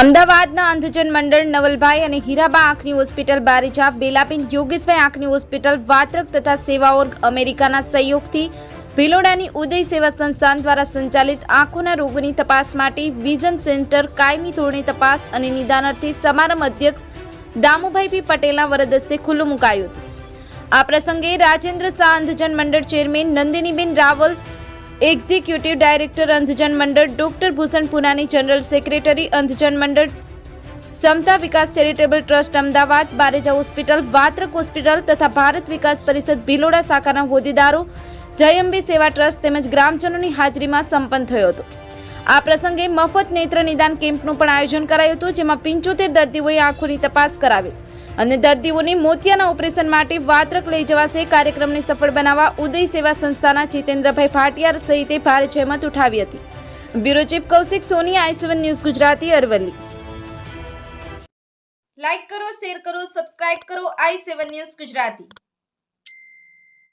અમદાવાદના અંધજન મંડળ નવલભાઈ અને હીરાબા આંખની હોસ્પિટલ બારેજા બેલાપીન યોગેશભાઈ આંખની હોસ્પિટલ વાત્રક તથા સેવા ઓર્ગ અમેરિકાના સહયોગથી ભિલોડાની ઉદય સેવા સંસ્થાન દ્વારા સંચાલિત આંખોના રોગોની તપાસ માટે વિઝન સેન્ટર કાયમી ધોરણે તપાસ અને નિદાન અર્થે સમારંભ અધ્યક્ષ દામુભાઈ પી પટેલના વરદસ્તે ખુલ્લું મુકાયું આ પ્રસંગે Rajendra Shah Andhjan Mandal chairman Nandiniben Raval executive director Andhjan Mandal doctor Bhushan પુનાની general secretary Andhjan Mandal Samta Vikas charitable trust Ahmedabad Bareja hospital Vatrak hospital તથા ભારત વિકાસ પરિષદ ભિલોડા શાખાના હોદ્દેદારો, જયંબી સેવા ટ્રસ્ટ તેમજ ગ્રામજનોની હાજરીમાં સંપન્ન થયો હતો. આ પ્રસંગે મફત નેત્ર નિદાન કેમ્પનું પણ આયોજન કરાયું હતું, જેમાં પંચોતેર દર્દીઓએ આંખોની તપાસ કરાવી. અને દર્દીઓને મોતિયાના ઓપરેશન માટે વાત્રક લઈ જવાશે. કાર્યક્રમને સફળ બનાવવા ઉદય સેવા સંસ્થાના જીતેન્દ્રભાઈ ભાટિયાર સહિતે ભારે જહેમત ઉઠાવી હતી. Bureau chief Kaushik Soni, I news Gujarati, Aravalli. Like કરો, શેર કરો, સબસ્ક્રાઇબ કરો, આઈ ન્યૂઝ ગુજરાતી.